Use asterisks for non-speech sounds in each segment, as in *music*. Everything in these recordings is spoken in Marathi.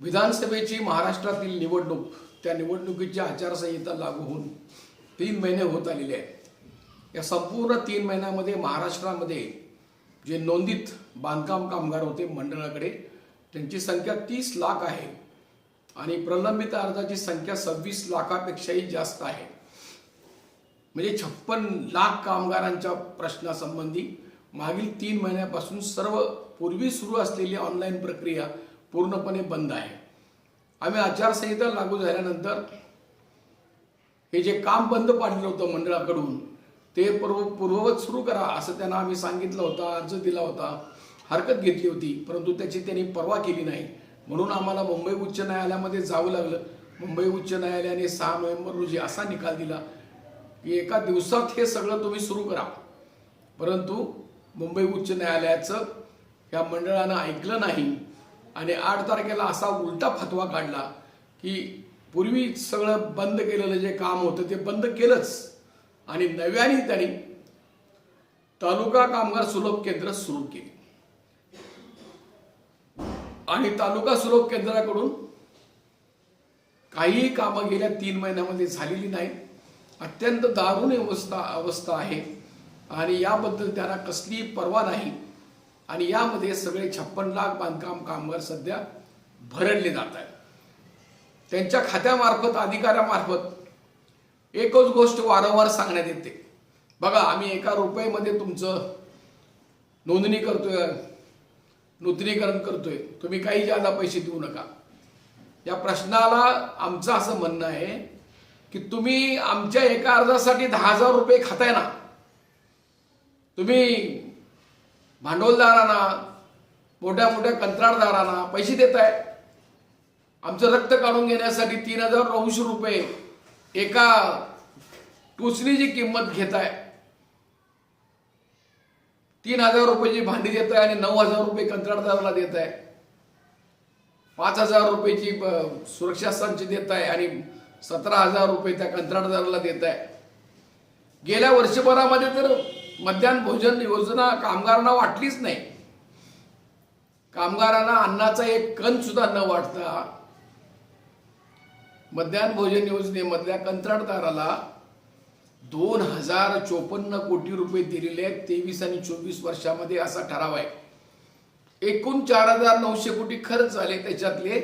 विधानसभेची महाराष्ट्रातील निवडणूक त्या निवडणुकीची आचारसंहिता लागू होऊन तीन महिने होत आलेले आहेत. या संपूर्ण तीन महिन्यामध्ये महाराष्ट्रामध्ये जे नोंदीत बांधकाम कामगार होते मंडळाकडे त्यांची संख्या तीस लाख आहे आणि प्रलंबित अर्जाची संख्या सव्वीस लाखापेक्षाही जास्त आहे. म्हणजे छप्पन लाख कामगारांच्या प्रश्नासंबंधी मागील तीन महिन्यापासून सर्व पूर्वी सुरू असलेली ऑनलाईन प्रक्रिया पूर्णपणे बंद आहे. आम्ही आचारसंहिता लागू झाल्यानंतर हे जे काम बंद पाडलेलं होतं मंडळाकडून ते पूर्व पूर्ववत सुरू करा असं त्यांना आम्ही सांगितलं होतं अर्ज दिला होता हरकत घेतली होती परंतु त्याची त्यांनी पर्वा केली नाही. म्हणून आम्हाला मुंबई उच्च न्यायालयामध्ये जावं लागलं. मुंबई उच्च न्यायालयाने सहा नोव्हेंबर रोजी असा निकाल दिला की एका दिवसात हे सगळं तुम्ही सुरू करा. परंतु मुंबई उच्च न्यायालयाचं या मंडळानं ऐकलं नाही. आणि आठ तारखेला असा उलटा फतवा काढला की पूर्वी सगळं बंद केलेलं जे काम होतं ते बंद केलंच. आणि नव्याने त्यांनी तालुका कामगार सुलभ केंद्र सुरू केली. आणि तालुका सुलभ केंद्राकडून काहीही कामं गेल्या तीन महिन्यामध्ये झालेली नाहीत अत्यंत दारुण अवस्था अवस्था आहे. आणि याबद्दल त्यांना कसली पर्वा नाही. आणि यामध्ये सगळे छप्पन लाख बांधकाम कामगार सध्या भरडले जात आहेत. त्यांच्या खात्यामार्फत अधिकाऱ्यामार्फत एकच गोष्ट वारंवार सांगण्यात येते. बघा आम्ही एका रुपयामध्ये तुमचं नोंदणी करतोय नूतनीकरण करतोय. तुम्ही काही जादा पैसे देऊ नका. या प्रश्नाला आमचं असं म्हणणं आहे की तुम्ही आमच्या एका अर्जासाठी दहा हजार रुपये खाताय ना. तुम्ही भांडवलदारांना मोठ्या मोठ्या कंत्राटदारांना पैसे देताय आमचं रक्त काढून घेण्यासाठी तीन हजार नऊशे रुपये एका टोचणीची किंमत घेताय तीन हजार रुपयाची भांडी देत आहे आणि नऊ हजार रुपये कंत्राटदाराला देत आहे. पाच हजार रुपयाची सुरक्षा संच देत आहे आणि सतरा हजार रुपये त्या कंत्राटदाराला देत आहे. गेल्या वर्षभरामध्ये तर मध्यान्ह भोजन योजना कामगारांना वाटलीच नाही. कामगारांना अन्नाचा एक कण सुद्धा न वाटता मध्यान्ह भोजन योजनेमधल्या कंत्राटदाराला दोन हजार चोपन्न कोटी रुपये दिलेले आहेत. तेवीस आणि चोवीस वर्षामध्ये असा ठराव आहे. एकूण चार हजार नऊशे कोटी खर्च झाले त्याच्यातले.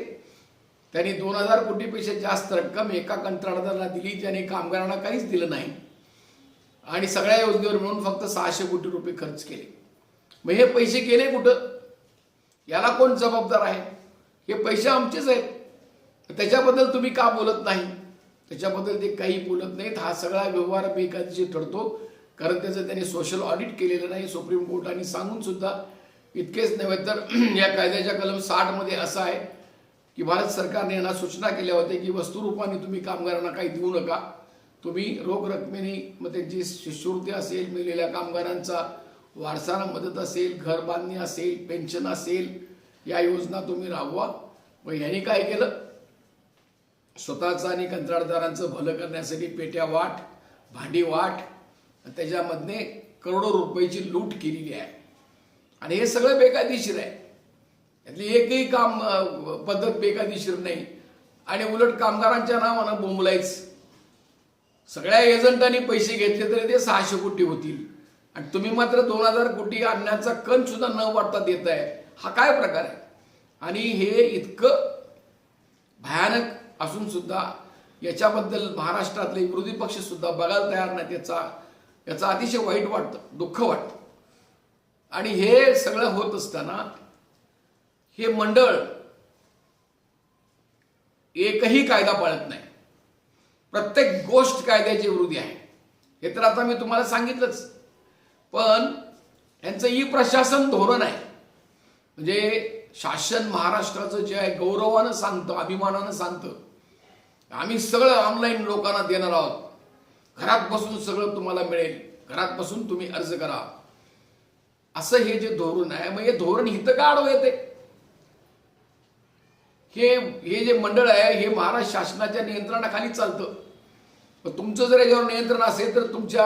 त्यांनी दोन हजार कोटीपेक्षा जास्त रक्कम एका कंत्राटदाराला दिली ज्याने कामगारांना काहीच दिलं नाही. आणि सगळ्या योजनेवर मिळून फक्त सहाशे कोटी रुपये खर्च केले. मग हे पैसे केले कुठं? याला कोण जबाबदार आहे? हे पैसे आमचेच आहेत. त्याच्याबद्दल तुम्ही का बोलत नाही? त्याच्याबद्दल ते काही बोलत नाहीत. हा सगळा व्यवहार बेकायदेशीर ठरतो. कारण त्याचं त्यांनी सोशल ऑडिट केलेलं नाही. सुप्रीम कोर्टाने सांगून सुद्धा इतकेच नव्हे तर *clears throat* या कायद्याच्या कलम साठमध्ये असं आहे की भारत सरकारने यांना सूचना केल्या होत्या की वस्तुरूपाने तुम्ही कामगारांना काही देऊ नका. तुम्ही रोख रकमेने मग त्यांची शिष्यवृत्ती असेल मिळलेल्या कामगारांचा वारसाला मदत असेल घर बांधणी असेल पेन्शन असेल या योजना तुम्ही राबवा. मग यांनी काय केलं? स्वतःचं आणि कंत्राटदारांचं भलं करण्यासाठी पेट्या वाट भांडी वाट त्याच्यामधने करोडो रुपयाची लूट केलेली आहे. आणि हे सगळं बेकायदेशीर आहे. यातली एकही काम पद्धत बेकायदेशीर नाही. आणि उलट कामगारांच्या नावानं बोंबलायच. सगळ्या एजंटांनी पैसे घेतले तरी ते सहाशे कोटी होतील. आणि तुम्ही मात्र दोन हजार कोटी आणण्याचा कण सुद्धा न वाटता देत आहे. हा काय प्रकार आहे? आणि हे इतकं भयानक असून सुद्धा याच्याबद्दल महाराष्ट्रातले विरोधी पक्ष सुद्धा बघायला तयार नाहीत. याचा याचा अतिशय वाईट वाटतं दुःख वाटतं. आणि हे सगळं होत असताना हे मंडळ एकही कायदा पाळत नाही. प्रत्येक गोष्ट कायद्याची विरोधी आहे. हे तर आता मी तुम्हाला सांगितलंच. पण यांचं ई प्रशासन धोरण आहे. म्हणजे शासन महाराष्ट्राचं जे आहे गौरवानं सांगतं अभिमानानं सांगतं. आम्ही सगळं ऑनलाईन लोकांना देणार आहोत. घरात बसून सगळं तुम्हाला मिळेल. घरात बसून तुम्ही अर्ज करा. असं हे जे धोरण आहे मग हे धोरण हिथं का आडवं येते हे हे जे मंडळ आहे हे महाराष्ट्र शासनाच्या नियंत्रणाखाली चालतं. तुमचं जर याच्यावर नियंत्रण असेल तर तुमच्या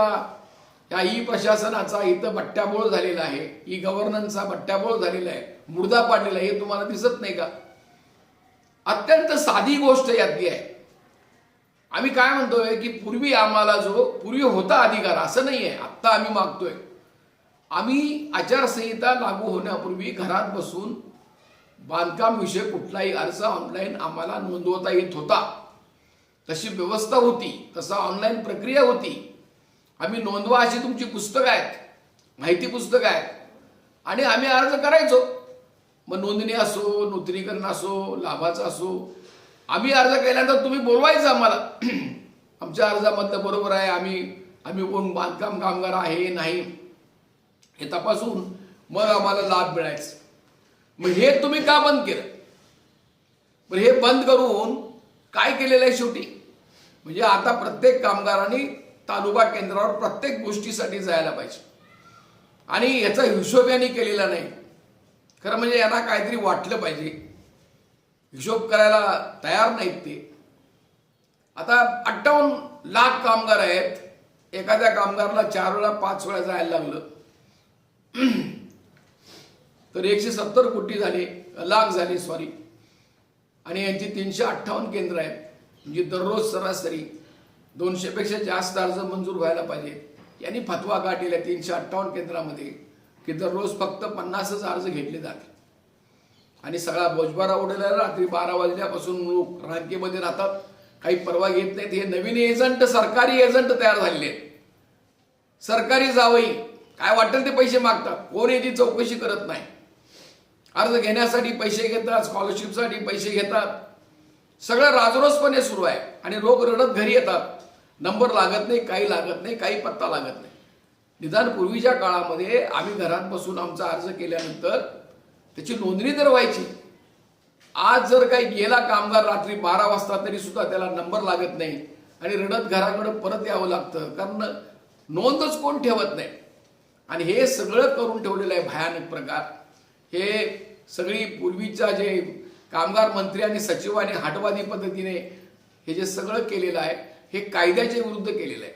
या ई प्रशासनाचा इथं भट्ट्याबोळ झालेला आहे ई गव्हर्नन्सचा भट्ट्याबोळ झालेला आहे मुर्दा पाडलेला आहे हे तुम्हाला दिसत नाही का? अत्यंत साधी गोष्ट यातली आहे. आम्ही काय म्हणतोय की पूर्वी आम्हाला जो पूर्वी होता अधिकार असं नाही आहे. आत्ता आम्ही मागतोय. आम्ही आचारसंहिता लागू होण्यापूर्वी घरात बसून बांधकाम विषय कुठलाही अर्ज ऑनलाईन आम्हाला नोंदवता येत होता. तशी व्यवस्था होती तसा ऑनलाईन प्रक्रिया होती. आम्ही नोंदवा अशी तुमची पुस्तकं आहेत माहिती पुस्तकं आहेत. आणि आम्ही अर्ज करायचो. मग नोंदणी असो नूतनीकरण असो लाभाचा असो आम्ही अर्ज केल्यानंतर तुम्ही बोलवायचं आम्हाला. *clears throat* आमच्या अर्जामधलं बरोबर आहे आम्ही आम्ही कोण बांधकाम कामगार आहे नाही हे तपासून मग आम्हाला लाभ मिळायचा. मग हे तुम्ही का बंद केलं? मग हे बंद करून काय केलेलं आहे शेवटी? म्हणजे आता प्रत्येक कामगारांनी तालुका केंद्रावर प्रत्येक गोष्टीसाठी जायला पाहिजे. आणि याचा हिशोब यांनी केलेला नाही. खरं म्हणजे यांना काहीतरी वाटलं पाहिजे. हिशोब करायला तयार नाहीत ते. आता अठ्ठावन्न लाख कामगार आहेत. एखाद्या कामगाराला चार वेळा पाच वेळा जायला लागलं. तर एकशे सत्तर कोटी झाले लाख झाले सॉरी आणि यांची तीनशे अठ्ठावन्न केंद्र आहेत. म्हणजे दररोज सरासरी दोनशेपेक्षा जास्त अर्ज मंजूर व्हायला पाहिजे. यांनी फतवा काढलेला आहे तीनशे अठ्ठावन्न केंद्रामध्ये? की दररोज फक्त पन्नासच अर्ज घेतले जाते आणि सगळा बोजबारा उडलेला रात्री बारा वाजल्यापासून लोक रांगेमध्ये राहतात. काही परवा घेत नाहीत. हे नवीन एजंट सरकारी एजंट तयार झालेले आहेत. सरकारी जावई. काय वाटेल ते पैसे मागतात. कोण याची चौकशी करत नाही? अर्ज घेण्यासाठी पैसे घेतात स्कॉलरशिपसाठी पैसे घेतात. सगळं राजरोसपणे सुरू आहे. आणि लोक रडत घरी येतात. नंबर लागत नाही काही लागत नाही काही पत्ता लागत नाही. निदान पूर्वीच्या काळामध्ये आम्ही घरात बसून आमचा अर्ज केल्यानंतर त्याची नोंदणी तर व्हायची. आज जर काही गेला कामगार रात्री बारा वाजता तरी सुद्धा त्याला नंबर लागत नाही. आणि रडत घराकडे परत यावं लागतं. कारण नोंदच कोण ठेवत नाही. आणि हे सगळं करून ठेवलेलं आहे भयानक प्रकार. हे सगळी पूर्वीच्या जे कामगार मंत्री आणि सचिवाने हाटवादी पद्धतीने हे जे सगळं केलेलं आहे हे कायद्याच्या विरुद्ध केलेलं आहे.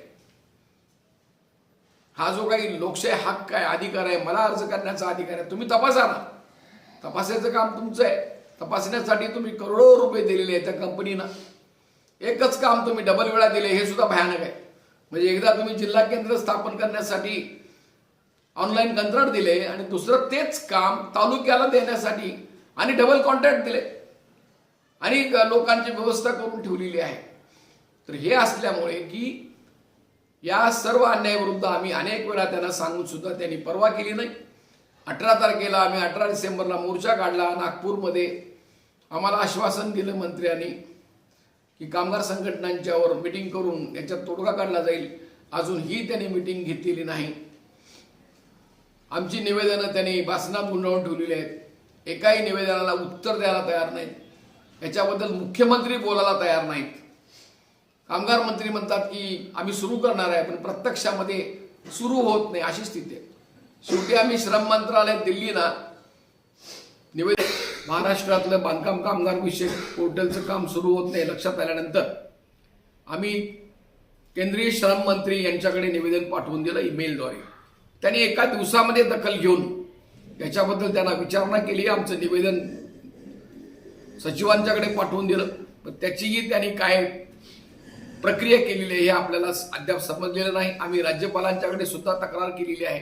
हा जो काही लोकशाही हक्क आहे अधिकार आहे मला अर्ज करण्याचा अधिकार आहे तुम्ही तपासा ना. तपासायचं काम तुमचं आहे. तपासण्यासाठी तुम्ही करोडो रुपये दिलेले आहेत त्या कंपनीनं. एकच काम तुम्ही डबल वेळा दिले हे सुद्धा भयानक आहे. म्हणजे एकदा तुम्ही जिल्हा केंद्र स्थापन करण्यासाठी ऑनलाईन कंत्राट दिले आणि दुसरं तेच काम तालुक्याला देण्यासाठी आणि डबल कॉन्ट्रॅक्ट दिले. आणि लोकांची व्यवस्था करून ठेवलेली आहे. तर हे असल्यामुळे की या सर्व अन्यायाविरुद्ध आम्ही अनेक वेळा त्यांना सांगून सुद्धा त्यांनी परवा केली नाही. अठरा तारखेला आम्ही अठरा डिसेंबरला मोर्चा काढला नागपूरमध्ये. आम्हाला आश्वासन दिलं मंत्र्यांनी की कामगार संघटनांच्यावर मिटिंग करून याच्यात तोडगा काढला जाईल. अजून ही त्यांनी मिटिंग घेतलेली नाही. आमची निवेदनं त्यांनी भाषणात गुंडाळून ठेवलेली आहेत. एकाही निवेदनाला उत्तर द्यायला तयार नाहीत. याच्याबद्दल मुख्यमंत्री बोलायला तयार नाहीत. कामगार मंत्री म्हणतात की आम्ही सुरू करणार आहे पण प्रत्यक्षामध्ये सुरू होत नाही अशी स्थिती आहे. शेवटी आम्ही श्रम मंत्रालय दिल्लीना निवेदन महाराष्ट्रातलं बांधकाम कामगार विषयक पोर्टलचं काम सुरू होत नाही लक्षात आल्यानंतर आम्ही केंद्रीय श्रम मंत्री यांच्याकडे निवेदन पाठवून दिलं ईमेलद्वारे. त्यांनी एका दिवसामध्ये दखल घेऊन याच्याबद्दल त्यांना विचारणा केली आमचं निवेदन सचिवांच्याकडे पाठवून दिलं. पण त्याचीही त्यांनी काय प्रक्रिया केलेली आहे हे आपल्याला अद्याप समजलेलं नाही. आम्ही राज्यपालांच्याकडे सुद्धा तक्रार केलेली आहे.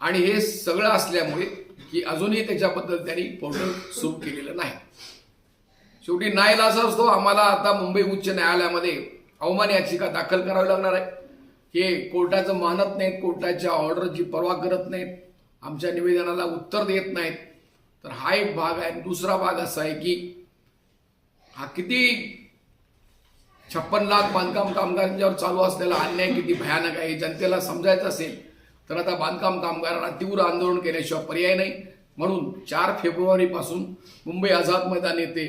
आणि हे सगळं असल्यामुळे की अजूनही त्याच्याबद्दल त्यांनी पोर्टल सुरू केलेलं नाही. शेवटी नाईलाज असतो. आम्हाला आता मुंबई उच्च न्यायालयामध्ये अवमान याचिका दाखल करावी लागणार आहे. हे कोर्टाचं मानत नाहीत कोर्टाच्या ऑर्डरची पर्वा करत नाहीत आमच्या निवेदनाला उत्तर देत नाहीत. तर हा एक भाग आहे. दुसरा भाग असा आहे की हा किती छप्पन लाख बांधकाम कामगारांच्यावर चालू असलेला अन्याय किती भयानक आहे जनतेला समजायचं असेल तर आता बांधकाम कामगारांना तीव्र आंदोलन केल्याशिवाय पर्याय नाही. म्हणून चार फेब्रुवारीपासून मुंबई आझाद मैदान येथे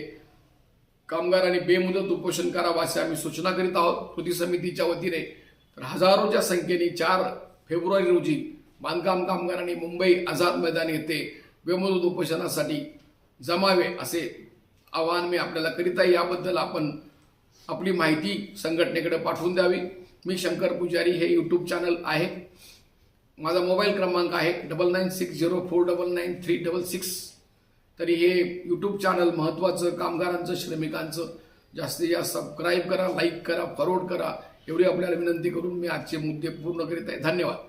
कामगारांनी बेमुदत उपोषण करावं अशी आम्ही सूचना करीत आहोत. कृती समितीच्या वतीने तर हजारोच्या संख्येने चार फेब्रुवारी रोजी बांधकाम कामगारांनी मुंबई आझाद मैदान येथे बेमुदत उपोषणासाठी जमावे असे आवाहन मी आपल्याला करीत आहे. याबद्दल आपण आपली माहिती संघटनेकडे पाठवून द्यावी. मी शंकर पुजारी हे यूट्यूब चॅनल आहे. माझा मोबाईल क्रमांक आहे double nine six zero four double nine three double six तरी हे यूट्यूब चॅनल महत्त्वाचं कामगारांचं श्रमिकांचं जास्तीत जास्त सबस्क्राईब करा लाईक करा फॉरवर्ड करा. एवढी आपल्याला विनंती करून मी आजचे मुद्दे पूर्ण करीत आहे. धन्यवाद.